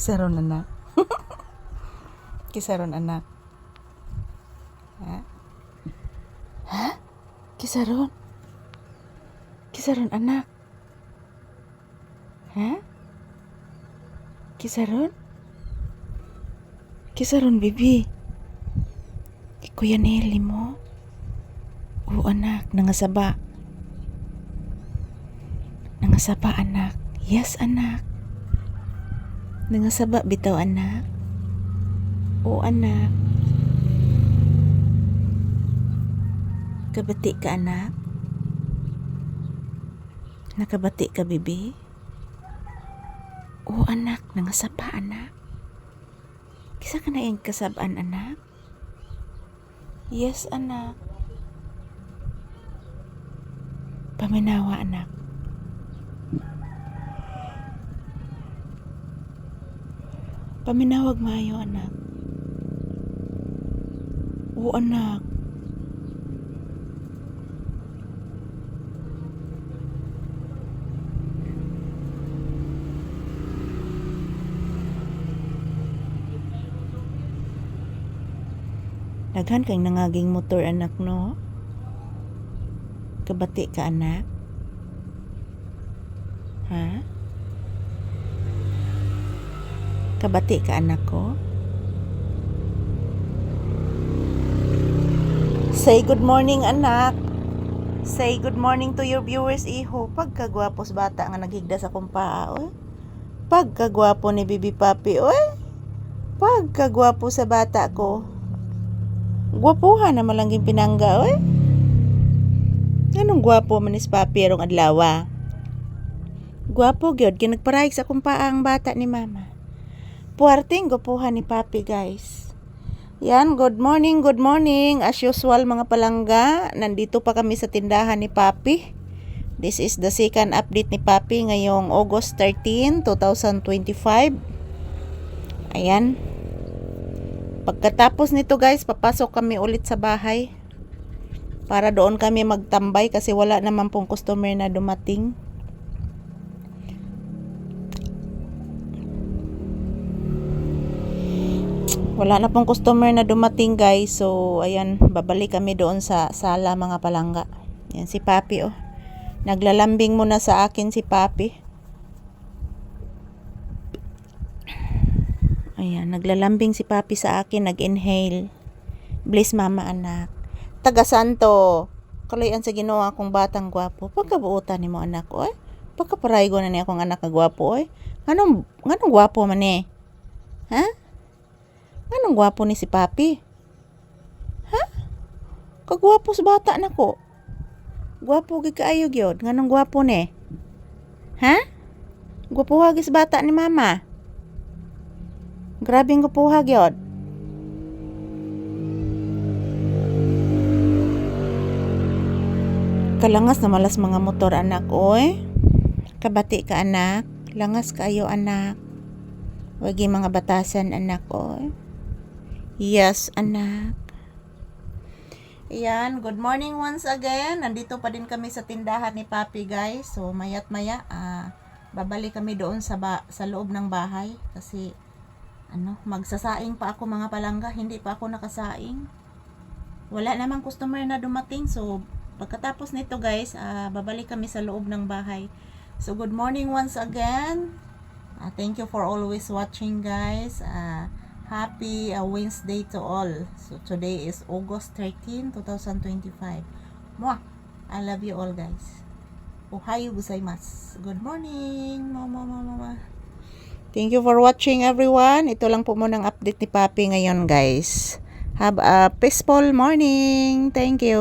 Kisaron anak. Kisaron anak. Ha? Ha? Kisaron? Kisaron anak. Ha? Kisaron? Kisaron bibi. Kuya Nelly mo? Oo anak, nangasaba. Nangasaba anak. Yes anak. Nangasaba bitaw anak. Oo anak. Kabati ka anak? Nakabati ka bibi? Oo anak, nangasaba anak. Kisa ka na yung kasabaan anak? Yes anak. Paminawa anak. Paminawag maayo anak. Oo anak. Daghan kay nangaging motor anak no. Kabati ka anak. Ha? Kabati ka anak ko? Say good morning anak. Say good morning to your viewers iho. Pagkagwapos bata nga naghigda sa kumpaa oy. Pagkagwapo ni Bibi Papi oy. Pagkagwapo sa bata ko. Gwapuhan na malangging pinangga oy. Anong gwapo man is Papi arong adlaw? Gwapo gyud kay nagparayag sa kumpaa ang bata ni Mama. Puwerteng gwapuhan ni Papi guys. Yan, good morning, good morning. As usual mga palangga, nandito pa kami sa tindahan ni Papi. This is the second update ni Papi ngayong August 13, 2025. Ayan. Pagkatapos nito guys, papasok kami ulit sa bahay. Para doon kami magtambay kasi wala naman pong customer na dumating. Wala na pong customer na dumating guys. So, ayan, babalik kami doon sa sala mga palangga. Yan si Papi oh. Naglalambing muna sa akin si Papi. Ayan, naglalambing si Papi sa akin, nag-inhale. Bless mama anak. Taga Santo. Kalayan sa ginawa kong batang gwapo. Pagkabuutan ni mo anak eh. Pagkaparaygo na niya akong anak na gwapo eh. Anong, anong gwapo man eh? Ha? Anong gwapo ni si Papi? Ha? Kagwapo sa bata na ko. Gwapo gid kaayo gyud. Nganong gwapo ni? Ha? Gwapo hagis bata ni mama. Grabing gwapo gyud. Kalangas na malas mga motor anak oy. Kabati ka anak. Langas kaayo anak. Wagi mga batasan anak oy. Yes, anak. Ayan, good morning once again. Nandito pa din kami sa tindahan ni Papi, guys. So, mayat maya, ah, babalik kami doon sa, ba- sa loob ng bahay. Kasi, ano, magsasaing pa ako mga palangga. Hindi pa ako nakasaing. Wala namang customer na dumating. So, pagkatapos nito, guys, ah, babalik kami sa loob ng bahay. So, good morning once again. Ah, thank you for always watching, guys. Ah, Happy uh, Wednesday to all. So today is August 13, 2025. Mwah! I love you all guys. Ohayo gozaimasu. Good morning. Mama, mama, mama. Thank you for watching everyone. Ito lang po muna ang update ni Papi ngayon guys. Have a peaceful morning. Thank you.